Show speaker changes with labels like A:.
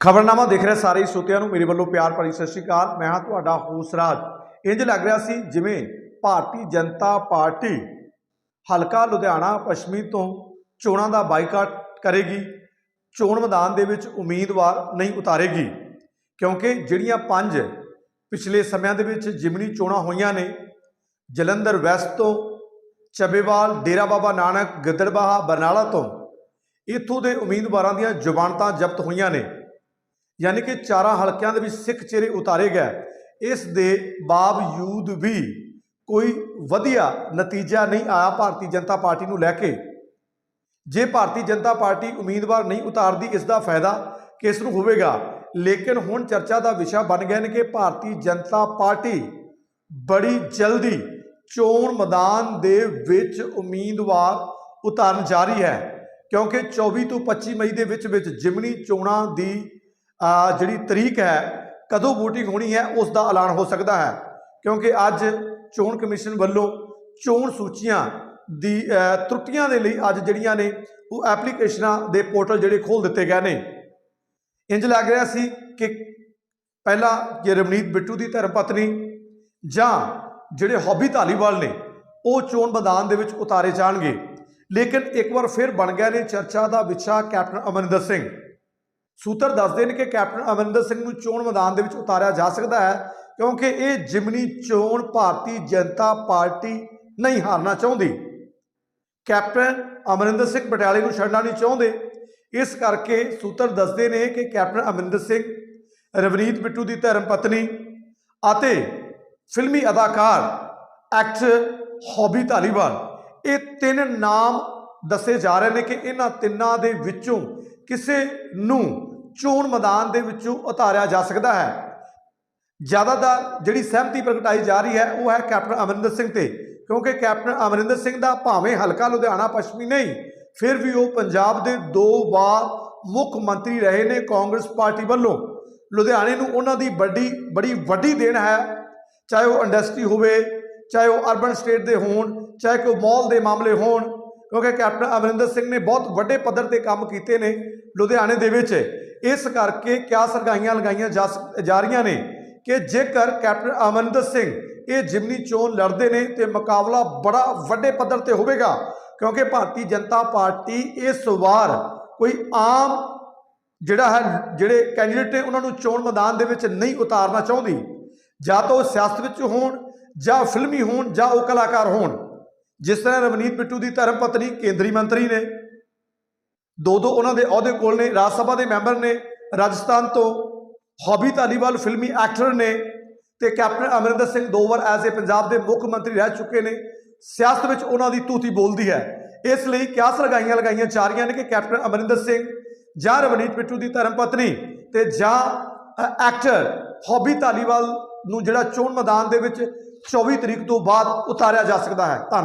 A: ਖਬਰਨਾਮਾ ਦੇਖ ਰਹੇ ਸਾਰੇ ਹੀ ਨੂੰ। ਮੇਰੇ ਵੱਲੋਂ ਪਿਆਰ ਭਰੀ ਸਤਿ ਸ਼੍ਰੀ ਅਕਾਲ। ਮੈਂ ਹਾਂ ਤੁਹਾਡਾ ਹੋਸਟ ਰਾਜ। ਇੰਜ ਲੱਗ ਰਿਹਾ ਸੀ ਜਿਵੇਂ ਭਾਰਤੀ ਜਨਤਾ ਪਾਰਟੀ ਹਲਕਾ ਲੁਧਿਆਣਾ ਪੱਛਮੀ ਤੋਂ ਚੋਣਾਂ ਦਾ ਬਾਈਕਾਟ ਕਰੇਗੀ। ਚੋਣ ਮੈਦਾਨ ਦੇ ਵਿੱਚ ਉਮੀਦਵਾਰ ਨਹੀਂ ਉਤਾਰੇਗੀ ਕਿਉਂਕਿ ਜਿਹੜੀਆਂ ਪੰਜ ਪਿਛਲੇ ਸਮਿਆਂ ਦੇ ਵਿੱਚ ਜਿਮਨੀ ਚੋਣਾਂ ਹੋਈਆਂ ਨੇ, ਜਲੰਧਰ ਵੈਸਟ ਤੋਂ ਚੱਬੇਵਾਲ ਡੇਰਾ ਬਾਬਾ ਨਾਨਕ, ਗਿੱਦੜਬਾਹਾ, ਬਰਨਾਲਾ ਤੋਂ, ਇੱਥੋਂ ਦੇ ਉਮੀਦਵਾਰਾਂ ਦੀਆਂ ਜ਼ੁਬਾਨਤਾਂ ਜ਼ਬਤ ਹੋਈਆਂ ਨੇ। ਯਾਨੀ ਕਿ ਚਾਰਾਂ ਹਲਕਿਆਂ ਦੇ ਵਿੱਚ ਸਿੱਖ ਚਿਹਰੇ ਉਤਾਰੇ ਗਏ। ਇਸ ਦੇ ਬਾਵਜੂਦ ਵੀ ਕੋਈ ਵਧੀਆ ਨਤੀਜਾ ਨਹੀਂ ਆਇਆ ਭਾਰਤੀ ਜਨਤਾ ਪਾਰਟੀ ਨੂੰ ਲੈ ਕੇ। ਜੇ ਭਾਰਤੀ ਜਨਤਾ ਪਾਰਟੀ ਉਮੀਦਵਾਰ ਨਹੀਂ ਉਤਾਰਦੀ, ਇਸ ਦਾ ਫਾਇਦਾ ਕਿਸ ਨੂੰ ਹੋਵੇਗਾ? ਲੇਕਿਨ ਹੁਣ ਚਰਚਾ ਦਾ ਵਿਸ਼ਾ ਬਣ ਗਿਆ ਨੇ ਕਿ ਭਾਰਤੀ ਜਨਤਾ ਪਾਰਟੀ ਬੜੀ ਜਲਦੀ ਚੋਣ ਮੈਦਾਨ ਦੇ ਵਿੱਚ ਉਮੀਦਵਾਰ ਉਤਾਰਨ ਜਾ ਰਹੀ ਹੈ। ਕਿਉਂਕਿ 24 ਤੋਂ 25 ਮਈ ਦੇ ਵਿੱਚ ਵਿੱਚ ਜਿਮਨੀ ਚੋਣਾਂ ਦੀ ਜਿਹੜੀ ਤਰੀਕ ਹੈ, ਕਦੋਂ VOTING ਹੋਣੀ ਹੈ ਉਸ ਦਾ ਐਲਾਨ ਹੋ ਸਕਦਾ ਹੈ। ਕਿਉਂਕਿ ਅੱਜ ਚੋਣ ਕਮਿਸ਼ਨ ਵੱਲੋਂ ਚੋਣ ਸੂਚੀਆਂ ਦੀ ਤਰੁੱਟੀਆਂ ਦੇ ਲਈ ਅੱਜ ਜਿਹੜੀਆਂ ਨੇ, ਉਹ ਐਪਲੀਕੇਸ਼ਨਾਂ ਦੇ ਪੋਰਟਲ ਜਿਹੜੇ ਖੋਲ ਦਿੱਤੇ ਗਏ ਨੇ। ਇੰਜ ਲੱਗ ਰਿਹਾ ਸੀ ਕਿ ਪਹਿਲਾਂ ਜੇ ਰਵਨੀਤ ਬਿੱਟੂ ਦੀ ਧਰਮ ਪਤਨੀ ਜਾਂ ਜਿਹੜੇ ਹੌਬੀ ਧਾਲੀਵਾਲ ਨੇ, ਉਹ ਚੋਣ ਮੈਦਾਨ ਦੇ ਵਿੱਚ ਉਤਾਰੇ ਜਾਣਗੇ। ਲੇਕਿਨ ਇੱਕ ਵਾਰ ਫਿਰ ਬਣ ਗਿਆ ਨੇ ਚਰਚਾ ਦਾ ਵਿਸ਼ਾ ਕੈਪਟਨ ਅਮਰਿੰਦਰ ਸਿੰਘ। ਸੂਤਰ ਦੱਸਦੇ ਨੇ ਕਿ ਕੈਪਟਨ ਅਮਰਿੰਦਰ ਸਿੰਘ ਨੂੰ ਚੋਣ ਮੈਦਾਨ ਦੇ ਵਿੱਚ ਉਤਾਰਿਆ ਜਾ ਸਕਦਾ ਹੈ, ਕਿਉਂਕਿ ਇਹ ਜਿਮਨੀ ਚੋਣ ਭਾਰਤੀ ਜਨਤਾ ਪਾਰਟੀ ਨਹੀਂ ਹਾਰਨਾ ਚਾਹੁੰਦੀ। ਕੈਪਟਨ ਅਮਰਿੰਦਰ ਸਿੰਘ ਪਟਿਆਲੇ ਨੂੰ ਛੱਡਣਾ ਨਹੀਂ ਚਾਹੁੰਦੇ। ਇਸ ਕਰਕੇ ਸੂਤਰ ਦੱਸਦੇ ਨੇ ਕਿ ਕੈਪਟਨ ਅਮਰਿੰਦਰ ਸਿੰਘ, ਰਵਨੀਤ ਬਿੱਟੂ ਦੀ ਧਰਮ ਪਤਨੀ ਅਤੇ ਫਿਲਮੀ ਅਦਾਕਾਰ, ਐਕਟਰ ਹੌਬੀ ਧਾਲੀਵਾਲ, ਇਹ ਤਿੰਨ ਨਾਮ ਦੱਸੇ ਜਾ ਰਹੇ ਨੇ ਕਿ ਇਹਨਾਂ ਤਿੰਨਾਂ ਦੇ ਵਿੱਚੋਂ ਕਿਸੇ ਨੂੰ ਚੋਣ ਮੈਦਾਨ ਦੇ ਵਿੱਚੋਂ ਉਤਾਰਿਆ ਜਾ ਸਕਦਾ ਹੈ। ਜ਼ਿਆਦਾਤਰ ਜਿਹੜੀ ਸਹਿਮਤੀ ਪ੍ਰਗਟਾਈ ਜਾ ਰਹੀ ਹੈ, ਉਹ ਹੈ ਕੈਪਟਨ ਅਮਰਿੰਦਰ ਸਿੰਘ ਤੇ। ਕਿਉਂਕਿ ਕੈਪਟਨ ਅਮਰਿੰਦਰ ਸਿੰਘ ਦਾ ਭਾਵੇਂ ਹਲਕਾ ਲੁਧਿਆਣਾ ਪੱਛਮੀ ਨਹੀਂ, ਫਿਰ ਵੀ ਉਹ ਪੰਜਾਬ ਦੇ ਦੋ ਵਾਰ ਮੁੱਖ ਮੰਤਰੀ ਰਹੇ ਨੇ ਕਾਂਗਰਸ ਪਾਰਟੀ ਵੱਲੋਂ। ਲੁਧਿਆਣੇ ਨੂੰ ਉਹਨਾਂ ਦੀ ਵੱਡੀ, ਬੜੀ ਵੱਡੀ ਦੇਣ ਹੈ। ਚਾਹੇ ਉਹ ਇੰਡਸਟਰੀ ਹੋਵੇ, ਚਾਹੇ ਉਹ ਅਰਬਨ ਸਟੇਟ ਦੇ ਹੋਣ, ਚਾਹੇ ਕੋਈ ਮਾਲ ਦੇ ਮਾਮਲੇ ਹੋਣ, ਕਿਉਂਕਿ ਕੈਪਟਨ ਅਮਰਿੰਦਰ ਸਿੰਘ ਨੇ ਬਹੁਤ ਵੱਡੇ ਪੱਧਰ ਤੇ ਕੰਮ ਕੀਤੇ ਨੇ ਲੁਧਿਆਣੇ ਦੇ ਵਿੱਚ। ਇਸ ਕਰਕੇ ਕਿਆ ਸਰਗਾਈਆਂ ਲਗਾਈਆਂ ਜਾ ਰਹੀਆਂ ਨੇ ਕਿ ਜੇਕਰ ਕੈਪਟਨ ਅਮਰਿੰਦਰ ਸਿੰਘ ਇਹ ਜਿਮਨੀ ਚੋਣ ਲੜਦੇ ਨੇ ਤੇ ਮੁਕਾਬਲਾ ਬੜਾ ਵੱਡੇ ਪੱਧਰ ਤੇ ਹੋਵੇਗਾ, ਕਿਉਂਕਿ ਭਾਰਤੀ ਜਨਤਾ ਪਾਰਟੀ ਇਸ ਵਾਰ ਕੋਈ ਆਮ ਜਿਹੜਾ ਹੈ, ਜਿਹੜੇ ਕੈਂਡੀਡੇਟ ਨੇ ਉਹਨਾਂ ਨੂੰ ਚੋਣ ਮੈਦਾਨ ਦੇ ਵਿੱਚ ਨਹੀਂ ਉਤਾਰਨਾ ਚਾਹੁੰਦੀ। ਜਾਂ ਤਾਂ ਉਹ ਸਿਆਸਤ ਵਿੱਚ ਹੋਣ, ਜਾਂ ਫਿਲਮੀ ਹੋਣ, ਜਾਂ ਉਹ ਕਲਾਕਾਰ ਹੋਣ। ਜਿਸ ਤਰ੍ਹਾਂ ਰਵਨੀਤ ਬਿੱਟੂ ਦੀ ਧਰਮ ਪਤਨੀ, ਕੇਂਦਰੀ ਮੰਤਰੀ ਨੇ। ਦੋ ਦੋ ਉਹਨਾਂ ਦੇ ਅਹੁਦੇ ਕੋਲ ਨੇ, ਰਾਜ ਸਭਾ ਦੇ ਮੈਂਬਰ ਨੇ, ਰਾਜਸਥਾਨ ਤੋਂ ਹੌਬੀ ਧਾਲੀਵਾਲ ਫਿਲਮੀ ਐਕਟਰ ਨੇ ਤੇ ਕੈਪਟਨ ਅਮਰਿੰਦਰ ਸਿੰਘ ਦੋ ਵਾਰ ਐਜ਼ ਏ ਪੰਜਾਬ ਦੇ ਮੁੱਖ ਮੰਤਰੀ ਰਹਿ ਚੁੱਕੇ ਨੇ। ਸਿਆਸਤ ਵਿੱਚ ਉਹਨਾਂ ਦੀ ਤੂਤੀ ਬੋਲਦੀ ਹੈ। ਇਸ ਲਈ ਕਿਆਸ ਲਗਾਈਆਂ ਲਗਾਈਆਂ ਜਾ ਰਹੀਆਂ ਨੇ ਕਿ ਕੈਪਟਨ ਅਮਰਿੰਦਰ ਸਿੰਘ ਜਾਂ ਰਵਨੀਤ ਬਿੱਟੂ ਦੀ ਧਰਮ ਪਤਨੀ ਤੇ ਜਾਂ ਐਕਟਰ ਹੌਬੀ ਧਾਲੀਵਾਲ ਨੂੰ ਜਿਹੜਾ ਚੋਣ ਮੈਦਾਨ ਦੇ ਵਿੱਚ 24 ਤਰੀਕ ਤੋਂ ਬਾਅਦ ਉਤਾਰਿਆ ਜਾ ਸਕਦਾ ਹੈ। ਧੰਨਵਾਦ।